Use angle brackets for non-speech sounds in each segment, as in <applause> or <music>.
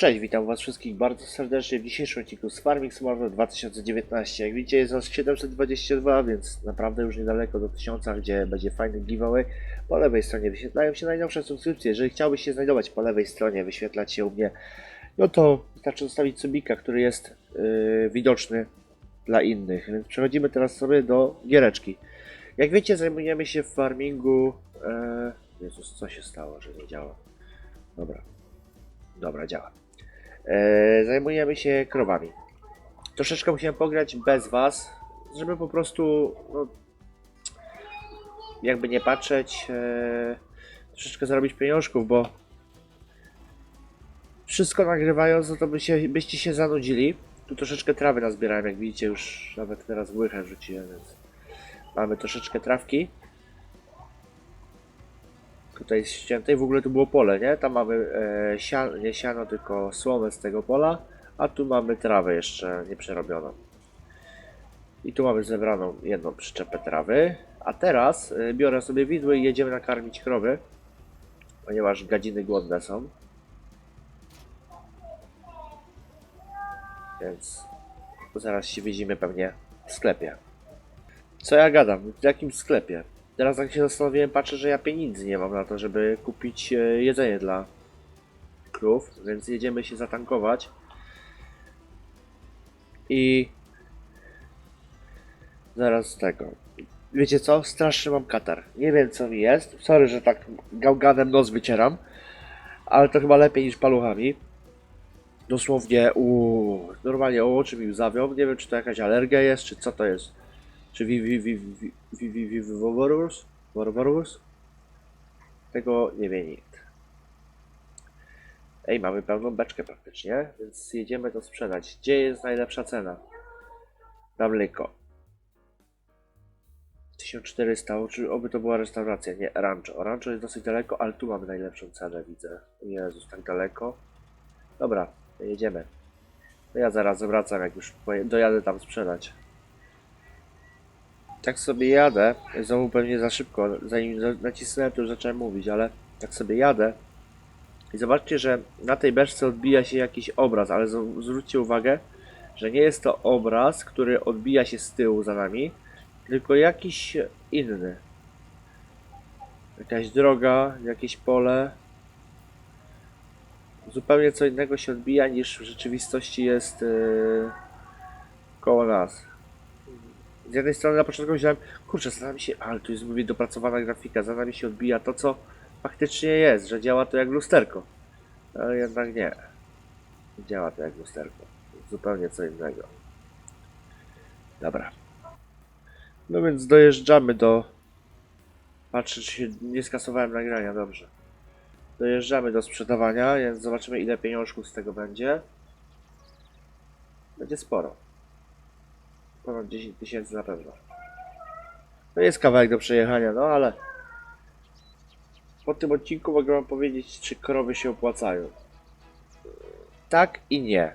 Cześć, witam was wszystkich bardzo serdecznie w dzisiejszym odcinku z Farming Simulator 2019. Jak widzicie jest nas 722, więc naprawdę już niedaleko do 1000, gdzie będzie fajny giveaway. Po lewej stronie wyświetlają się najnowsze subskrypcje. Jeżeli chciałbyś się znajdować po lewej stronie, wyświetlać się u mnie, no to wystarczy zostawić subika, który jest yy, widoczny dla innych. Więc przechodzimy teraz sobie do giereczki. Jak wiecie, zajmujemy się farmingu... E... Jezus, co się stało, że nie działa? Dobra. Dobra, działa. E, zajmujemy się krowami. Troszeczkę musiałem pograć bez was, żeby po prostu, no, jakby nie patrzeć, e, troszeczkę zarobić pieniążków, bo wszystko nagrywając, no to by się, byście się zanudzili. Tu troszeczkę trawy nazbierałem, jak widzicie, już nawet teraz łychę rzuciłem, więc mamy troszeczkę trawki. Tutaj jest ścięte i w ogóle tu było pole, nie? Tam mamy e, siano, nie siano, tylko słomę z tego pola, a tu mamy trawę jeszcze nieprzerobioną. I tu mamy zebraną jedną przyczepę trawy. A teraz e, biorę sobie widły i jedziemy nakarmić krowy, ponieważ gadziny głodne są. Więc zaraz się widzimy pewnie w sklepie. Co ja gadam? W jakim sklepie? Teraz jak się zastanowiłem, patrzę, że ja pieniędzy nie mam na to, żeby kupić e, jedzenie dla krów, więc jedziemy się zatankować. I zaraz tego. Wiecie co? Strasznie mam katar. Nie wiem co mi jest. Sorry, że tak gałganem nos wycieram. Ale to chyba lepiej niż paluchami. Dosłownie, uuu, normalnie oczy mi zawią. Nie wiem, czy to jakaś alergia jest, czy co to jest. Czy wi wi wi wi? Tego nie wie nikt. Ej, mamy pełną beczkę praktycznie, więc jedziemy to sprzedać. Gdzie jest najlepsza cena? Na mleko. 1400, o, czy oby to była restauracja, nie, rancho. Rancho jest dosyć daleko, ale tu mamy najlepszą cenę, widzę. Jezus, tak daleko. Dobra, jedziemy. No ja zaraz wracam, jak już dojadę tam sprzedać. Tak sobie jadę, znowu pewnie za szybko, zanim za- nacisnąłem to już zacząłem mówić, ale tak sobie jadę i zobaczcie, że na tej beczce odbija się jakiś obraz, ale zwróćcie uwagę, że nie jest to obraz, który odbija się z tyłu za nami, tylko jakiś inny. Jakaś droga, jakieś pole. Zupełnie co innego się odbija niż w rzeczywistości jest yy, koło nas. Z jednej strony na początku myślałem, kurczę, za nami się, ale tu jest mówię dopracowana grafika, za nami się odbija to, co faktycznie jest, że działa to jak lusterko. Ale jednak nie. Działa to jak lusterko. Zupełnie co innego. Dobra. No więc dojeżdżamy do... Patrzę, czy się nie skasowałem nagrania, dobrze. Dojeżdżamy do sprzedawania, więc zobaczymy ile pieniążków z tego będzie. Będzie sporo. Ponad 10 tysięcy na pewno. To jest kawałek do przejechania, no ale po tym odcinku mogę wam powiedzieć, czy krowy się opłacają. Tak i nie.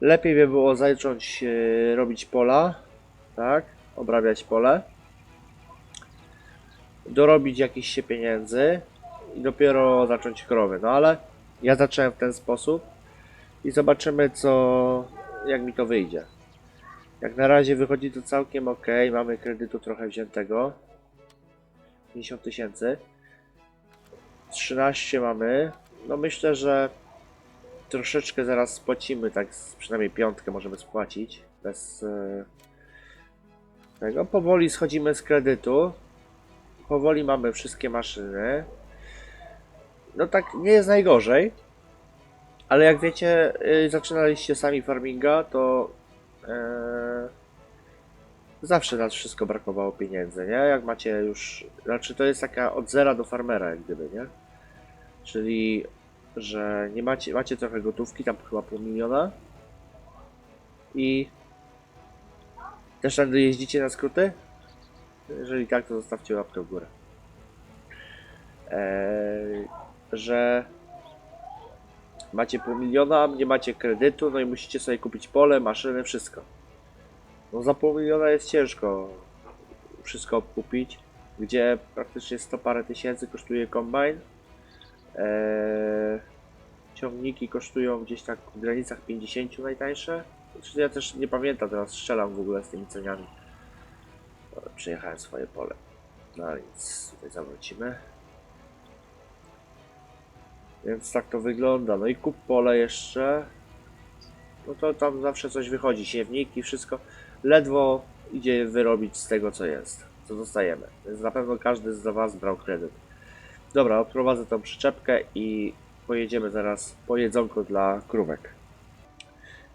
Lepiej by było zacząć e, robić pola, tak, obrabiać pole, dorobić jakiś się pieniędzy i dopiero zacząć krowy. No ale ja zacząłem w ten sposób i zobaczymy co, jak mi to wyjdzie. Jak na razie wychodzi to całkiem ok. Mamy kredytu trochę wziętego. 50 tysięcy. 13 mamy. No myślę, że troszeczkę zaraz spłacimy, tak przynajmniej piątkę możemy spłacić. Bez e, tego. Powoli schodzimy z kredytu. Powoli mamy wszystkie maszyny. No tak nie jest najgorzej. Ale jak wiecie, y, zaczynaliście sami farminga, to zawsze na wszystko brakowało pieniędzy, nie? Jak macie już. Znaczy, to jest taka od zera do farmera, jak gdyby, nie? Czyli, że nie macie, macie trochę gotówki, tam chyba pół miliona. I. Też tam jeździcie na skróty? Jeżeli tak, to zostawcie łapkę w górę. Eee, że macie pół miliona, nie macie kredytu, no i musicie sobie kupić pole, maszyny, wszystko. No za pół miliona jest ciężko wszystko kupić, gdzie praktycznie 100 parę tysięcy kosztuje kombajn. Eee, ciągniki kosztują gdzieś tak w granicach 50 najtańsze. Znaczy, ja też nie pamiętam, teraz strzelam w ogóle z tymi cenami. Dobra, Przejechałem swoje pole. No nic, tutaj zawrócimy. Więc tak to wygląda. No i kup pole jeszcze. No to tam zawsze coś wychodzi. Siewniki, wszystko. Ledwo idzie wyrobić z tego, co jest. Co dostajemy. Więc na pewno każdy z Was brał kredyt. Dobra, odprowadzę tą przyczepkę i pojedziemy zaraz po jedzonko dla krówek.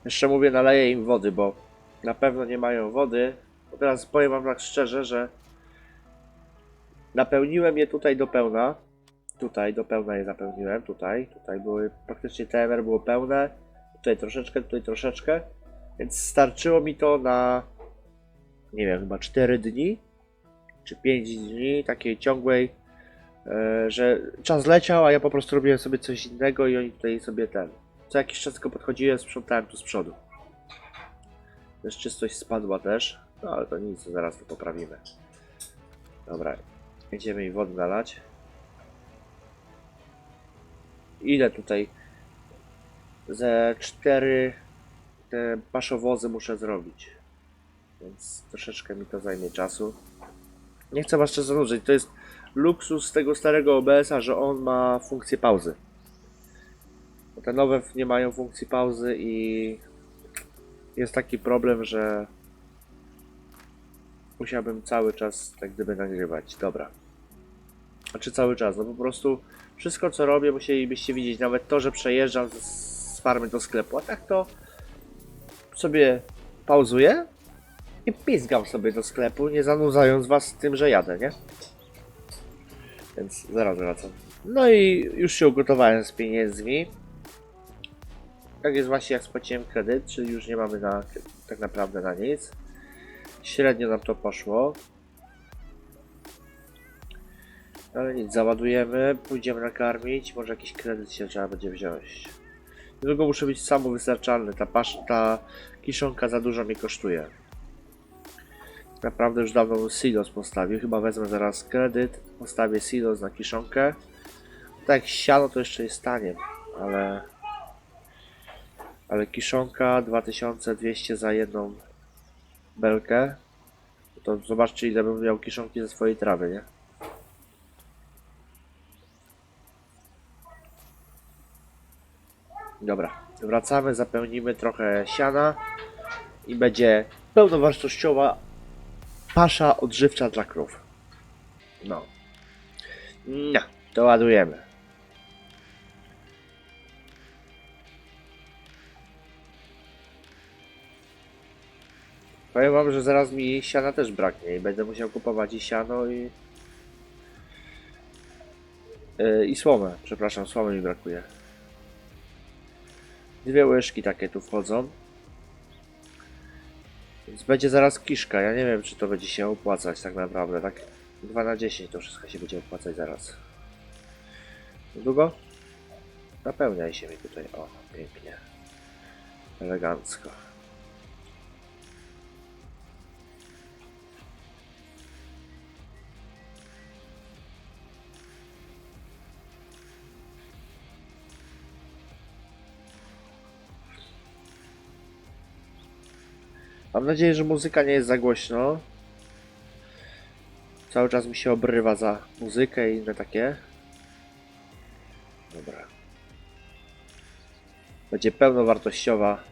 Jeszcze mówię, naleję im wody, bo na pewno nie mają wody. Teraz powiem Wam tak szczerze, że napełniłem je tutaj do pełna. Tutaj do pełna je napełniłem, tutaj, tutaj były, praktycznie TMR było pełne. Tutaj troszeczkę, tutaj troszeczkę. Więc starczyło mi to na, nie wiem, chyba 4 dni, czy 5 dni takiej ciągłej E, że czas leciał, a ja po prostu robiłem sobie coś innego i oni tutaj sobie ten. Co jakiś czas tylko podchodziłem, sprzątałem tu z przodu. Też czystość spadła też, no ale to nic, zaraz to poprawimy. Dobra, idziemy i wodę nalać. Ile tutaj? Ze cztery te paszowozy muszę zrobić. Więc troszeczkę mi to zajmie czasu. Nie chcę was jeszcze zanudzić, to jest luksus tego starego OBS-a, że on ma funkcję pauzy. Bo te nowe nie mają funkcji pauzy i jest taki problem, że musiałbym cały czas tak gdyby nagrywać. Dobra. Znaczy cały czas, no po prostu wszystko co robię musielibyście widzieć, nawet to, że przejeżdżam z, farmy do sklepu, a tak to sobie pauzuję i pizgam sobie do sklepu, nie zanudzając was tym, że jadę, nie? Więc zaraz wracam. No i już się ugotowałem z pieniędzmi. Tak jest właśnie jak spłaciłem kredyt, czyli już nie mamy na, tak naprawdę na nic. Średnio nam to poszło. Ale nic, załadujemy, pójdziemy nakarmić, może jakiś kredyt się trzeba będzie wziąć. Niedługo muszę być samowystarczalny, ta, pasz, ta kiszonka za dużo mi kosztuje. Naprawdę już dawno silos postawił. Chyba wezmę zaraz kredyt. Postawię silos na kiszonkę. Tak, siano to jeszcze jest tanie, ale... Ale kiszonka 2200 za jedną belkę. To zobaczcie ile bym miał kiszonki ze swojej trawy, nie? Dobra, wracamy, zapełnimy trochę siana i będzie pełnowartościowa pasza odżywcza dla krów. No. No, to ładujemy. Powiem wam, że zaraz mi siana też braknie i będę musiał kupować i siano i... Yy, I słomę, przepraszam, słomy mi brakuje. Dwie łyżki takie tu wchodzą. Więc będzie zaraz kiszka. Ja nie wiem, czy to będzie się opłacać tak naprawdę. Tak 2 na 10 to wszystko się będzie opłacać zaraz. Długo? Napełniaj się mi tutaj. O, pięknie. Elegancko. Mam nadzieję, że muzyka nie jest za głośno. Cały czas mi się obrywa za muzykę i inne takie. Dobra. Będzie pełnowartościowa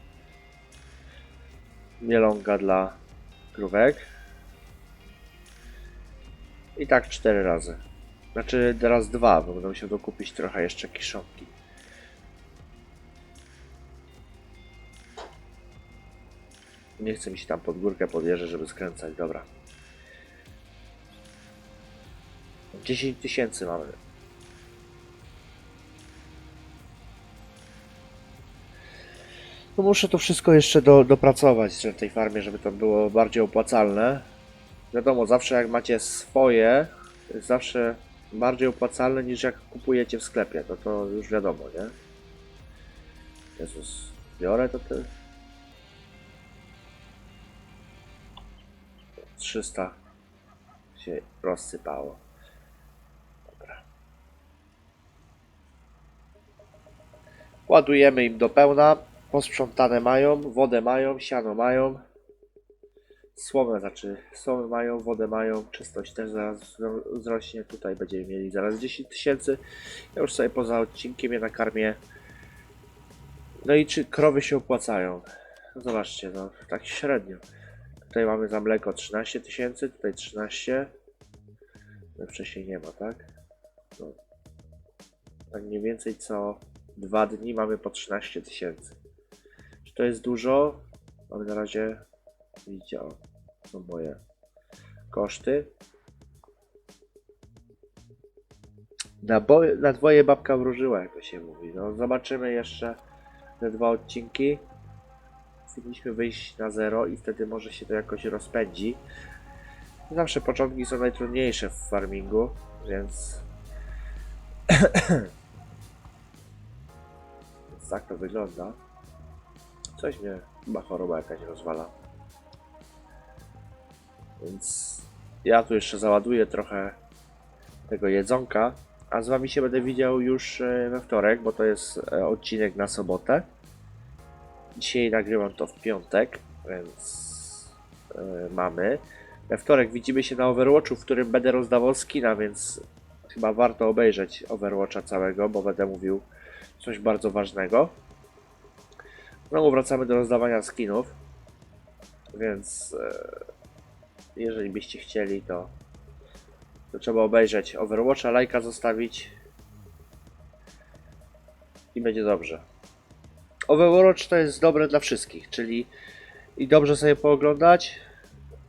mielonka dla krówek. I tak cztery razy. Znaczy teraz dwa, bo będę musiał dokupić trochę jeszcze kiszonki. Nie chce mi się tam pod górkę podjeżdżać, żeby skręcać. Dobra. 10 tysięcy mamy. No muszę to wszystko jeszcze do, dopracować w tej farmie, żeby to było bardziej opłacalne. Wiadomo, zawsze jak macie swoje, jest zawsze bardziej opłacalne niż jak kupujecie w sklepie. To to już wiadomo, nie? Jezus, biorę to ty. 300 się rozsypało. Dobra. Ładujemy im do pełna. Posprzątane mają, wodę mają, siano mają. Słomę, znaczy słomy mają, wodę mają, czystość też zaraz wzro- wzrośnie. Tutaj będziemy mieli zaraz 10 tysięcy. Ja już sobie poza odcinkiem je nakarmię. No i czy krowy się opłacają? No zobaczcie, no tak średnio. Tutaj mamy za mleko 13 tysięcy, tutaj 13. No wcześniej nie ma, tak? No. Tak mniej więcej co dwa dni mamy po 13 tysięcy. Czy to jest dużo? Mamy na razie, widzicie, o, są moje koszty. Na, na dwoje babka wróżyła, jak to się mówi. No, zobaczymy jeszcze te dwa odcinki. Powinniśmy wyjść na zero i wtedy może się to jakoś rozpędzi. Zawsze początki są najtrudniejsze w farmingu, więc... <coughs> więc tak to wygląda. Coś mnie, chyba choroba jakaś rozwala. Więc ja tu jeszcze załaduję trochę tego jedzonka, a z wami się będę widział już e, we wtorek, bo to jest e, odcinek na sobotę. Dzisiaj nagrywam to w piątek, więc e, mamy. We wtorek widzimy się na Overwatchu, w którym będę rozdawał skina, więc chyba warto obejrzeć Overwatcha całego, bo będę mówił coś bardzo ważnego. Znowu wracamy do rozdawania skinów, więc e, jeżeli byście chcieli, to, to trzeba obejrzeć Overwatcha, lajka zostawić i będzie dobrze. Overwatch to jest dobre dla wszystkich, czyli i dobrze sobie pooglądać.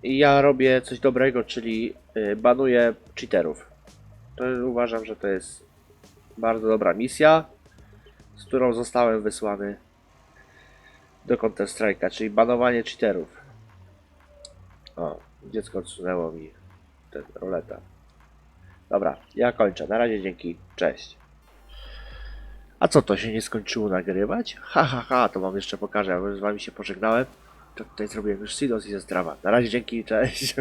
I ja robię coś dobrego, czyli y, banuję cheaterów. To uważam, że to jest bardzo dobra misja, z którą zostałem wysłany do Counter Strike'a, czyli banowanie cheaterów. O, dziecko odsunęło mi ten roleta. Dobra, ja kończę. Na razie dzięki. Cześć. A co, to się nie skończyło nagrywać? Ha, ha, ha, to wam jeszcze pokażę. Ja z wami się pożegnałem. To tutaj zrobiłem już silos i ze. Na razie dzięki, cześć.